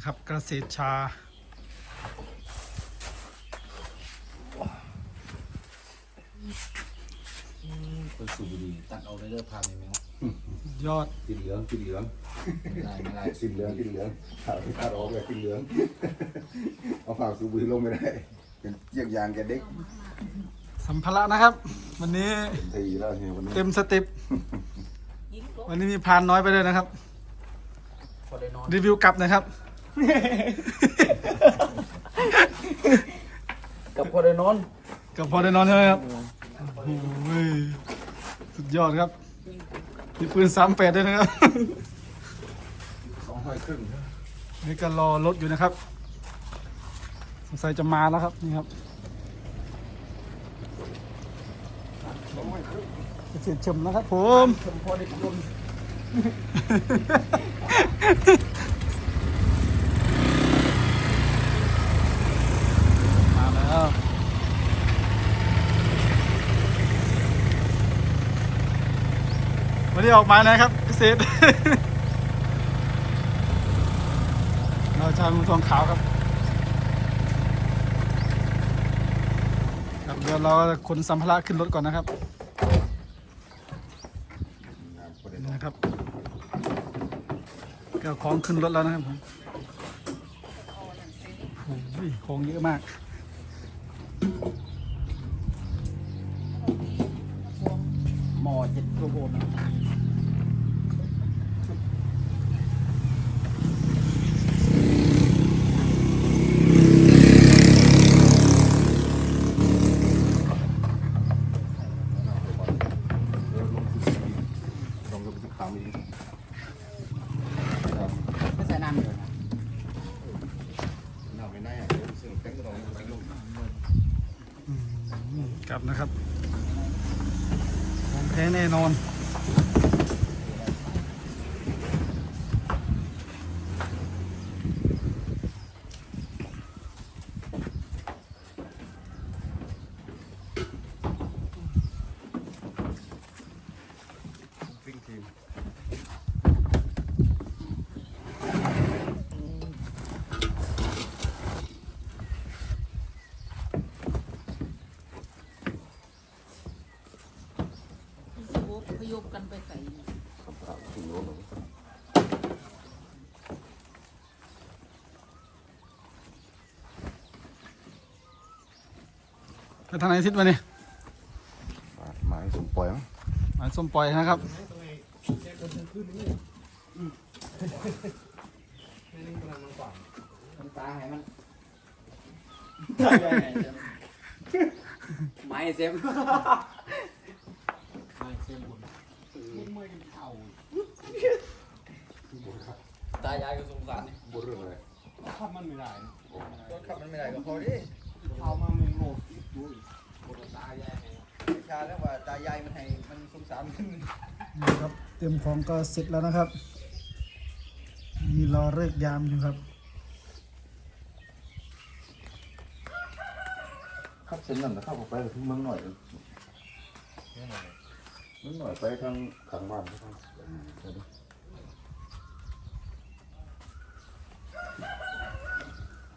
นะครับเกษตรชาคนสูบบุหรี่ตัดเอาเลยเลิกพาไปไหมครับยอดกินเหลืองกินเหลืองไม่ได้ไม่ได้กินเหลืองกินเหลืองขาดขาดออกเลยกินเหลือง เอาฝากสูบบุหรี่ลงไม่ได้ เป็นเยี่ยงยางแกเด็กสัมภาระนะครับ วันนี้เต็มทีแล้วเนี่ยวันนี้เต็มสเต็ปวันนี้มีพรานน้อยไปเลยนะครับ พอได้นอนรีวิวกลับหนะครับ กับพอได้นอนกับพอได้นอนใช่ไหมครับโอ้โหสุดยอดครับมีปืนสามแปดด้วยนะครับสองห้อยครึ่งนี่ก็รอรถอยู่นะครับสงสัยจะมาแล้วครับนี่ครับสองห้อยครึ่งเกษตรชมนะครับผมชมพอได้ลม มาแล้ว วันนี้ออกมานะครับพิเศษเราชายมือทองขาวครับครับเดี๋ยวเราขนสัมภาระขึ้นรถก่อนนะครับนะครับก็เอาของขึ้นรถแล้วนะครับผมโอ้ยของเยอะมาก หมอเจ็ดตัวโบน ลงกับที่ขาวมี ไม่ใส่น้ำเลยนะ หน้าไม่ได้อะเสียงแป้งก็ต้องไปลง อืมกลับนะครับของแท้แน่นอน ฟิ้งทีม โอ้พยพกันไปใส่ ขับขาวถึงรถเลย ไปทางไหนทิศมาเนี่ยไม้สมปล่อยมั้งหมายส้มปล่อยนะครับน้ำตาให้มันไม้เซฟไม้เซฟบุญไม่เท่าตายายก็สงสารนี่บนเรื่องอะไรขับมันไม่ได้นะรถขับมันไม่ได้ก็พอดิเอามามึ ชาแล้วว่าตายายมันให้มันสงสารมันนี่ครับเตรียมของก็เสร็จแล้วนะครับ มีรอเลิกยามอยู่ครับขับเส้นนั้นแล้วเข้าไปถึงเมืองหน่อยเมืองหน่อยไปทางขังบ้านครับ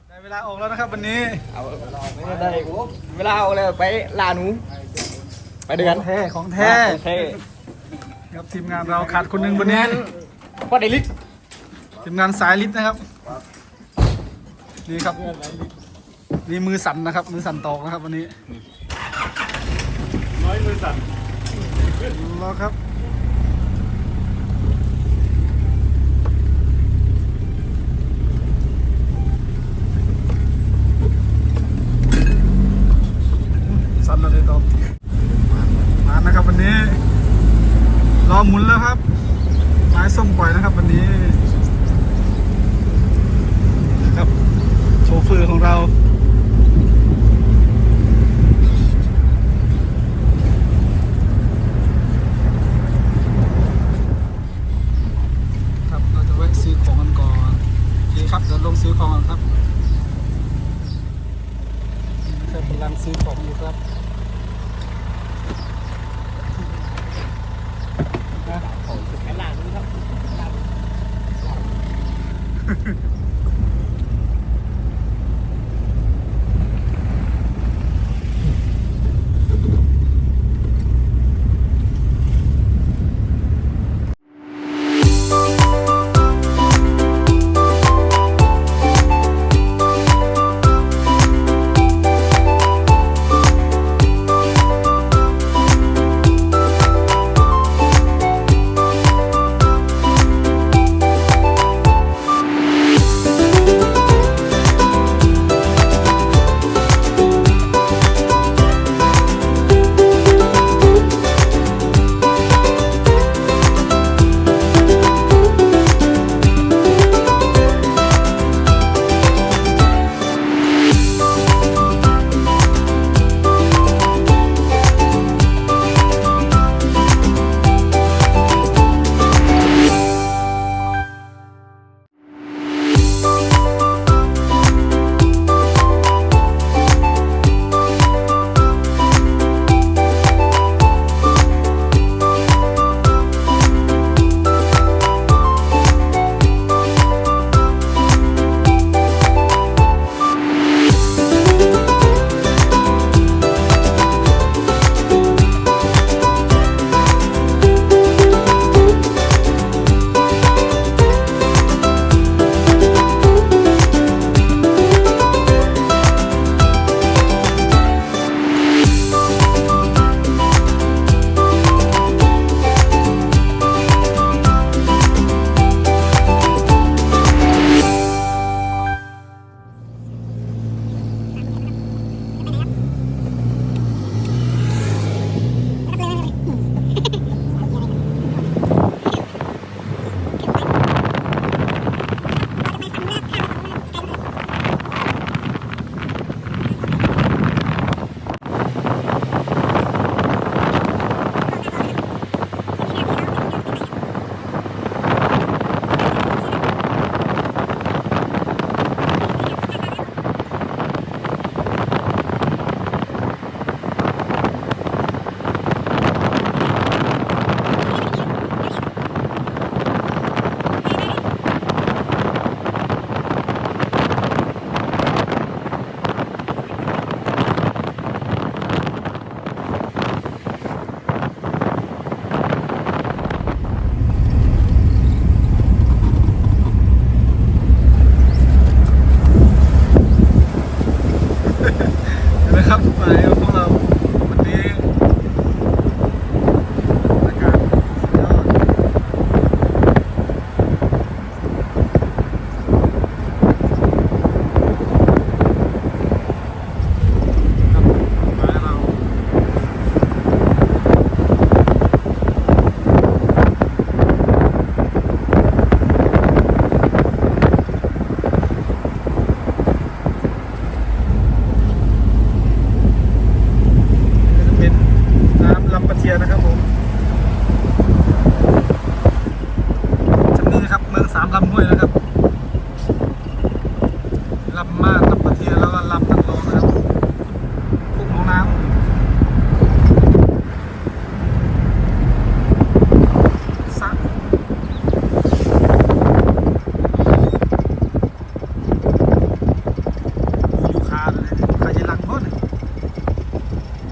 ได้ เวลาออกแล้วนะครับวันนี้เอาไม่ได้กูเวลาเอาเลยไปลาหนู ไปเดือนของแท้ของแท้เท่ครับทีมงานเราขาดคนหนึ่งวันนี้พอได้ลิตทีมงานสายลิฟต์นะครับนี่ครับนี่มือสั่นนะครับ มือสั่นตอกนะครับวันนี้น้อยมือสั่นรอครับ สั่นแล้วเดี๋ยวต่อมานะครับวันนี้ รอหมุนแล้วครับ ไม้ส้มปล่อยนะครับวันนี้นะครับโชเฟอร์ของเรา ครับเราจะแวะซื้อของกันก่อนโอเคครับเดี๋ยวลงซื้อของกันครับนี่นะครับกำลังซื้อของอยู่ครับนะลาหนูครับครับ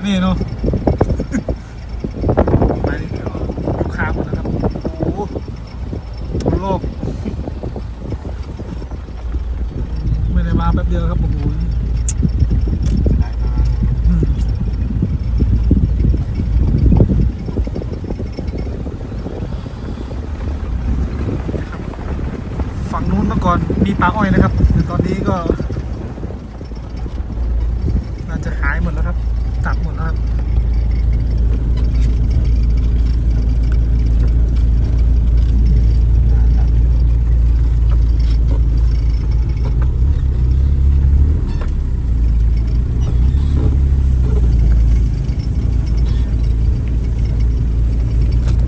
นี่เนาะไปนี่เดี๋ยวลูกค้าหมดนะครับโอ้โหโลก ไม่ได้มาแป๊บเดียวครับโอ้โหอืมฝั่งนู้นเมื่อก่อนมีป่าอ้อยนะครับแต่ตอนนี้ก็ น่าจะหายหมดแล้วครับ ตัดหมดแล้วครับ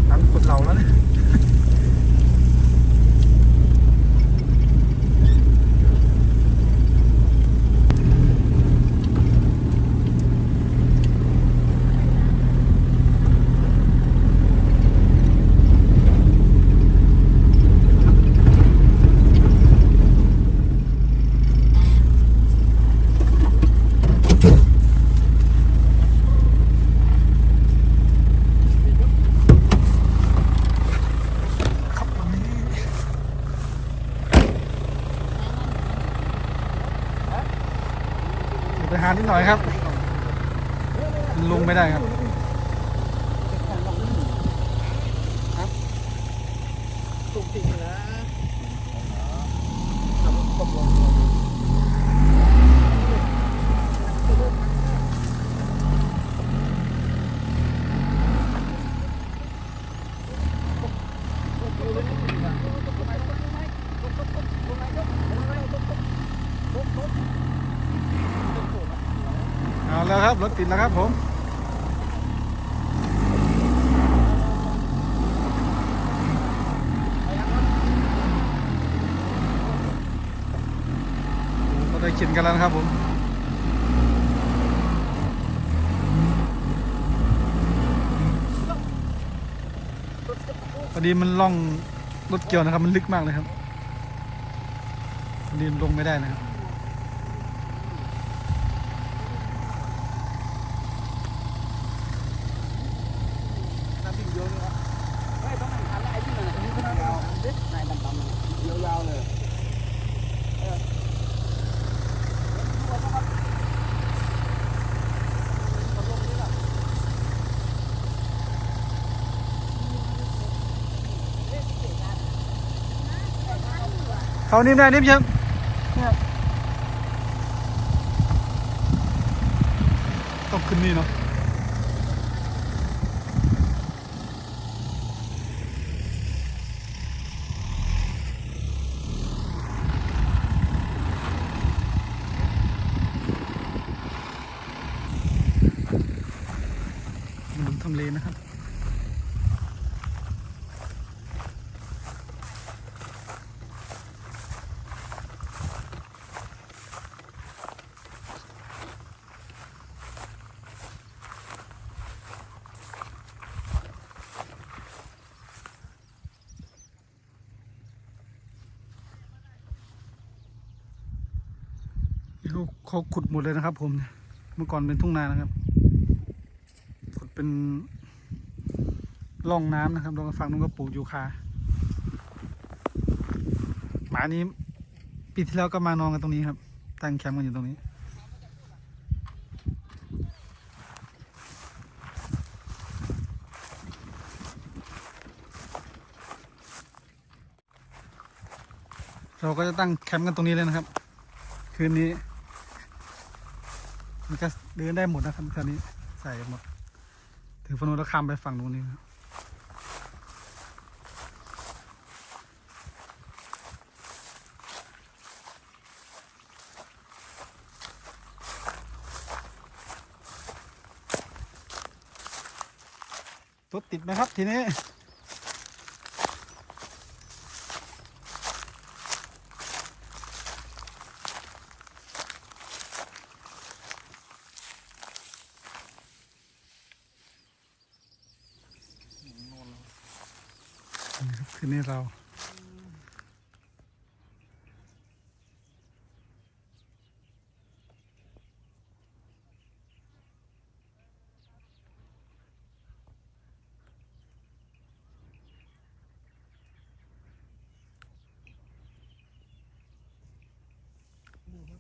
ตั้งกดเหล่าแล้วเนี่ย ครับวันนี้เดี๋ยวไปหา นิดหน่อยครับ ลงไม่ได้ครับ ตุกติกนะ เอาแล้วค รถติดแล้วครับผมเราได้กินกันแล้วนะครับผมพอดีมันล่องรถเกี่ยวนะครับ มันลึกมากเลยครับดีมันลงไม่ได้นะครับ น้ำดิ่งเยอะเลยครับไม่ต้องหันหันไอ้ที่นั่นน่ะนี่ก็น่ายาวเด็ดนายดำๆนั่นน่ะยาวๆเลยเออ เขานิ่มได้นิ่มเชียวต้องขึ้นนี่เนาะมันทำเลนะครับ เขาขุดหมดเลยนะครับ ผมเมื่อก่อนเป็นทุ่งนานะครับ ขุดเป็นร่องน้ำนะครับลองฟังนุ่งก็ปลูกยูคาหมานี้ปีที่แล้วก็มานอนกันตรงนี้ครับ ตั้งแคมป์กันอยู่ตรงนี้ เราก็จะตั้งแคมป์กันตรงนี้เลยนะครับ คืนนี้ มันก็เดินได้หมดนะครับคันนี้ใส่หมดถึงฝั่งนู้นแล้วข้ามไปฝั่งนู้นนี่ครับรถติดไหมครับทีนี้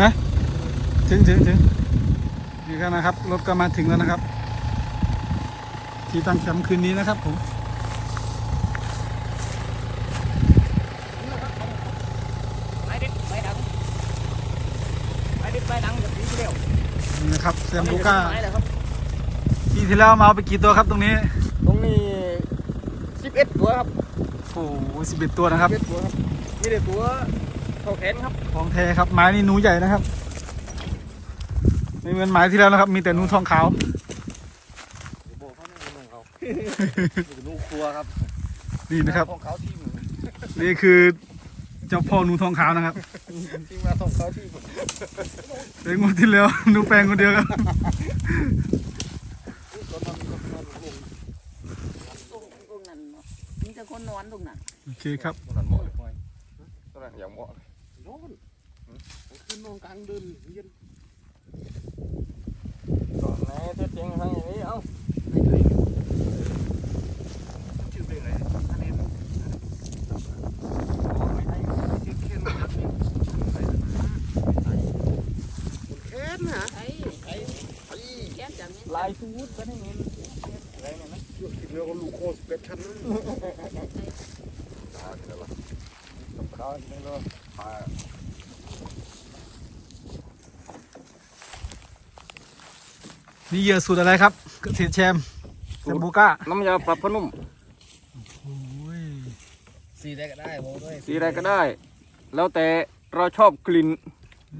ฮะ ถึงถึงถึงนี่ก็นะค รับรถก็มาถึงแล้วนะครับ ที่ตั้งแคมป์คืนนี้นะครับผมไปดิไปดังไปดิไปดังแบบนี้เดียวนี่นะครับแซมบูก้าไม้เลยครับปีที่แล้วมาเอาไปกี่ตัวครับตรงนี้ ตรงนี้สิบเอ็ดตัวครับ โอ้โหสิบเอ็ดตัวนะครับสิบเอ็ดตัวครับมีแต่ตัวเท่าแขนครับของแท้ครับไม้นี่หนูใหญ่นะครับ ไม่เหมือนไม้ที่แล้วนะครับ มีแต่หนูทองขาวบอกเขาไม่รู้เขาหนูครัวครับนี่นะครับของเขาที่มือนี่คือเจ้าพ่อหนูทองขาวนะครับที่มาของเขาที่มือเด็กงวดที่แล้วหนูแปลงคนเดียวครับตอนนั้นก็นอนลงตรงตรงนั้นเนาะมีแต่คนนอนตรงนั้นโอเคครับตอนนั้นเหมาะเลยตอนนั้นอย่างเหมาะเลยนอนขึ้นนอนกลางเดินเย็น ก่อนไหนเท็จจริงทางอย่างนี้เอ้าชื่อเพลงอะไรอันนี้ไม่ใช่ชื่อเคนครับนี่เคนะไอ้ไอ้แก้มจังนี้ลายสูดก็ได้เงินช่วงที่เรือก็ลูกโคสเป็ดชั้นนั้นเขาจริงเลย นี่เหยื่อสูตรอะไรครับเกษตรแชมป์แซมบูก้าน้ำยาปรับผ้านุ่มโอ้ยสีได้ก็ได้โว้ด้วยสีอะไรก็ได้ แล้วแต่เราชอบกลิ่น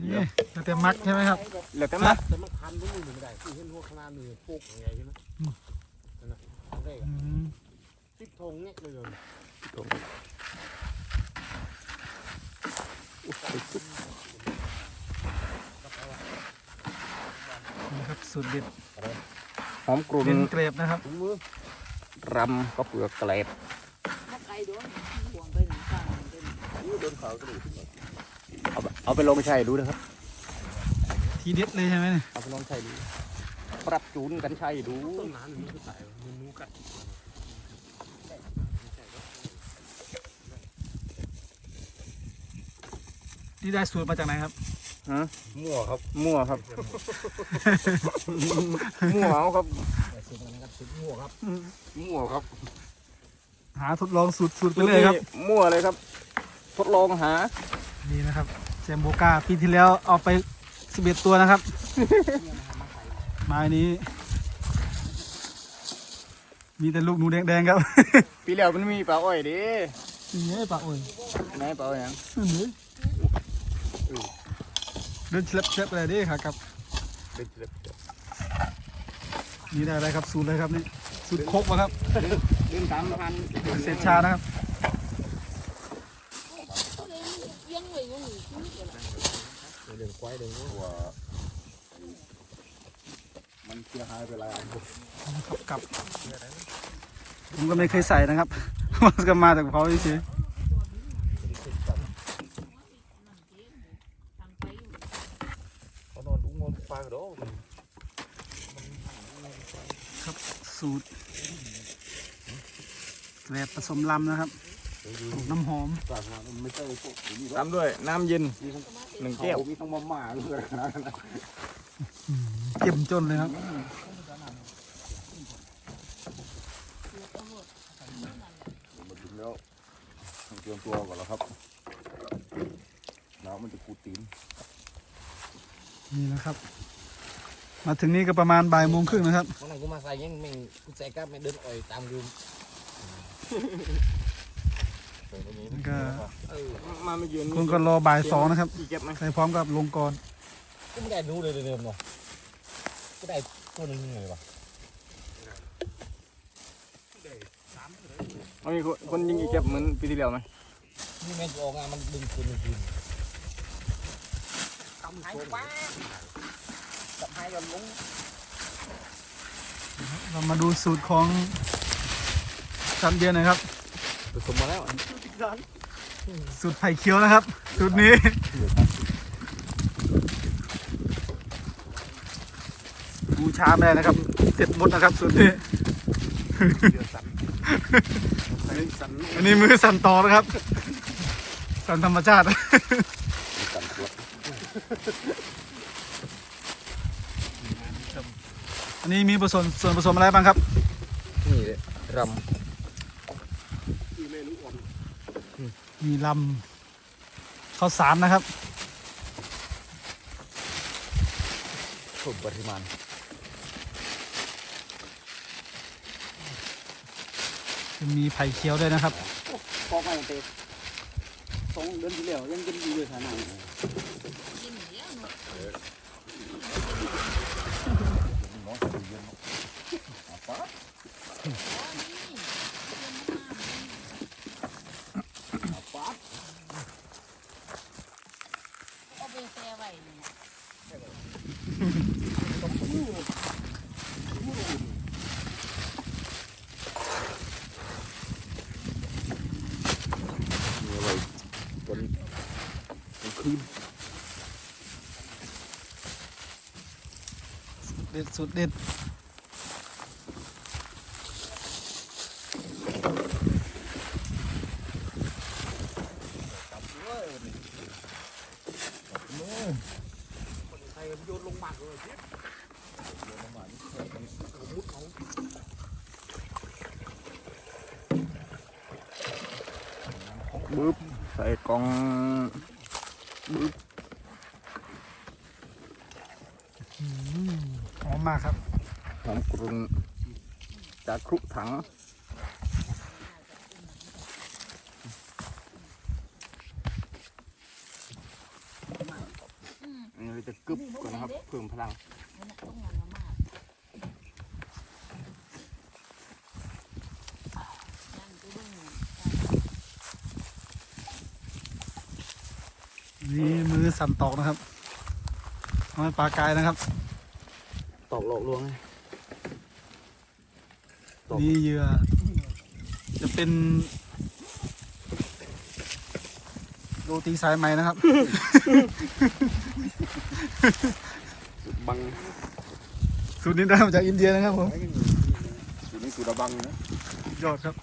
นี่แล้วแต่มักใช่ไหมครับแล้วแต่มาแต่มันคันด้วยมือไม่ได้ที่เห็นหัวขนาดมือโปกยังไงใช่ไหมนั่นนะได้อืมติ๊กทงเนี่ยเลยนี่ ครับสูตรเด็ดหอมกลุ่นเป็นเกรบนะครับถุงมือรำก็เปลือกเกล็ดมาไกลโดนห่วงไปหนังกลางเป็นเอาไปเอาไปลองใช้ดูนะครับ ทีเด็ดเลยใช่ไหมเนี่ยเอาไปลองใช้ดู ปรับจูนกันใช้ดูต้นน้ำอย่างนี้ก็ใส่มันนูกัดนี่ได้สูตรมาจากไหนครับ ฮะมั่วครับมั่วครับ มั่วเอาครับสุดนะครับสุดมั่วครับมั่วครับ หาทดลองสูตรสูตรไปเลยครับ มั่วเลยครับ ทดลองหา นี่นะครับแซมโบก้าปีที่แล้วเอาไปสิบเอ็ดตัวนะครับไม้นี้ มีแต่ลูกหนูแดงๆครับ ปีแล้วมันมีปลาอ้อยดินี่ไงปะโอ้ยไหนปลาอ้อยหยังนี่ ดินเฉลบเฉลบอะไรดิครับครับเด็กเล็กนี่ได้อะไรครับสูตรอะไรครับนี่สูตรครบวะครับเดินตามพันเศษชานะครับเดินควายเดินว่ามันเสียหายไปหลายอันครับกับผมก็ไม่เคยใส่นะครับมันก็มาจากเขาเฉย เขานอนดูงอนควายกระโดด ๆครับ สูตรแบบผสมลำนะครับน้ำหอมต่างหากมันไม่ใช่พวกนี้หรอกตามด้วยน้ำเย็นหนึ่งแก้วเขามีทั้งมาม่าด้วยนะนะเก็มจนเลยครับมาถึงแล้วต้องเตรียมตัวก่อนแล้วครับแล้วมันจะขูดตีนนี่นะครับ มาถึงนี่ก็ประมาณบ่ายโมงครึ่งนะครับ วันนั้นกูมาใส่ยังแม่งกูใส่กับไม่เดินอ่อยตามกูแล้วก็ เออมาไม่ยืนคนก็รอบ่ายสองนะครับอีเก็บไหมใส่พร้อมกับลงกรกูไม่ได้ดูเลยเดิมเนาะกูได้ตัวหนึงเลยวะมันมีคนยิงอีเก็บเหมือนปีที่แล้วไหมนี่แม่งออกงานมันดึงตัวหนึงคืน กำไห้ป้ากับไห้ย้อนลงเรามาดูสูตรของจันเดียนหนะครับ ผสมมาแล้วสูตรไผ่เคี้ยวนะครับ สูตรนี้ บูชาไม่ได้นะครับ เสร็จหมดนะครับ สูตรนี้อันนี้มือสั่นต่อนะครับ สั่นธรรมชาติกันขวด อันนี้มีผสมส่วนผสมอะไรบ้างครับ นี่เลยรมีลำข้าวสารนะครับำถูกปริมาณจะมีไผ่เคี้ยวด้วยนะครับ พอไปเตะสองเดือนที่แล้วยังกินอยู่เลยขนาดนี้น้องใส่เย็นเนาะอะป๊าดอะป๊าด เอาไปแช่ไว้นี่นะ มีอะไรจนจนคืน เด็ดสุดเด็ดใครโยนลงหมากเลยบึ๊บใส่กล่องบึ๊บ หอมมากครับ หอมกรุ่นจากครุถัง อันนี้เราจะกึบก่อนนะครับเพิ่มพลังมันน่ะต้องงานมามากนั่นก็เบิ่งนี่มือสั่นตอกนะครับเอาให้ปลากายนะครับ ตอกหลอกลวงไงตก นี่เหยื่อ จะเป็นโรตีสายไหมนะครับ บังสูตรนี้ได้มาจากอินเดียนะครับผมอยู่นี่คือระบังนะยอดครับ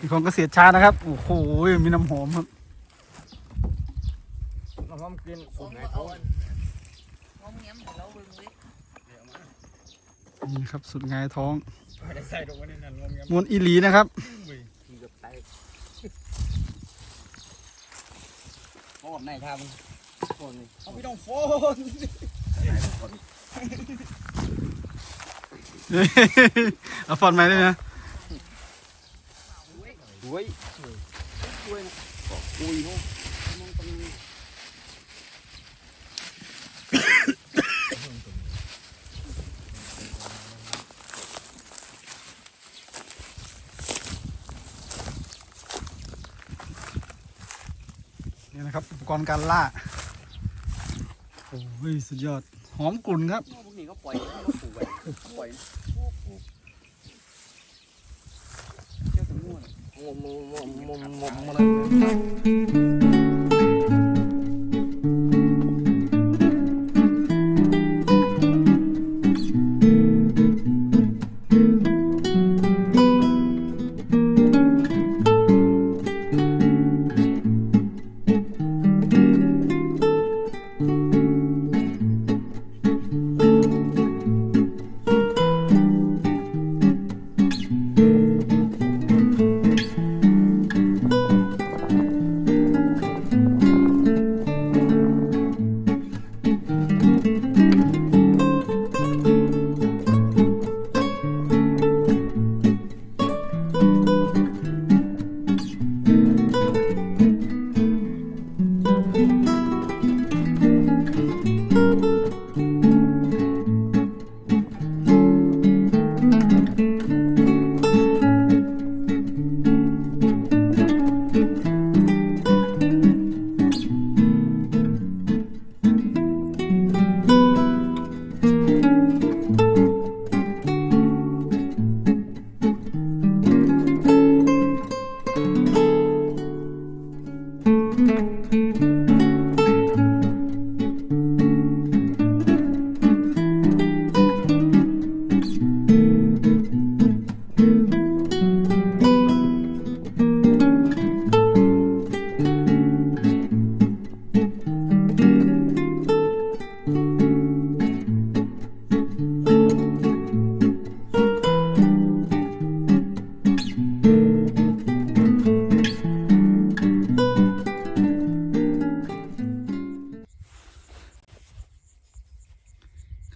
มีของเกษตรชานะครับ โอ้โห มีน้ำหอมครับน้ำหอมกลินของเอาอันของเงี้ยมเราเบิ่งเว้ยนี่ครับสุดงายท้อง ไม่ได้ใส่ลงไปในนั้นงงมวนอีหลีนะครับทีกับแตกโอ้ในทางโอ้นี่เอาพี่ต้องโฟนเอาฟอนต์ใหม่ได้ไหมสวยช่วยนะบอกคุยเนาะมันเป็น นะครับ อุปกรณ์การล่า โอ้ย สุดยอด หอมกลุ่นครับ พวกนี้ก็ปล่อยให้เขาปลูกไว้ปล่อยเจ้าถึงง่วนงมงมงมงมอะไ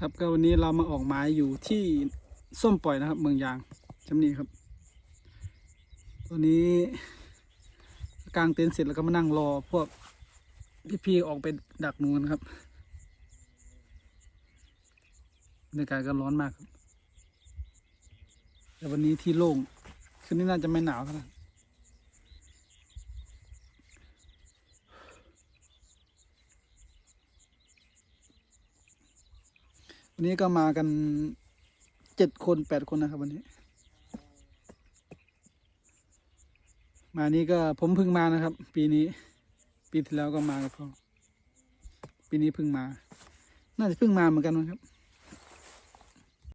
ครับก็วันนี้เรามาออกหมายอยู่ที่ส้มปล่อยนะครับ เมืองยางจำนี้ครับตัวนี้กางเต็นท์เสร็จแล้วก็มานั่งรอพวกพี่ๆออกไปดักหนูกันครับบรรยากาศก็ร้อนมากครับ แต่วันนี้ที่โล่งคืนนี้น่าจะไม่หนาวเท่าไหร่ วันนี้ก็มากันเจ็ดคนแปดคนนะครับ วันนี้ มานี้ก็ผมเพิ่งมานะครับ ปีนี้ ปีที่แล้วก็มากับพ่อปีนี้เพิ่งมา น่าจะเพิ่งมาเหมือนกันนะครับ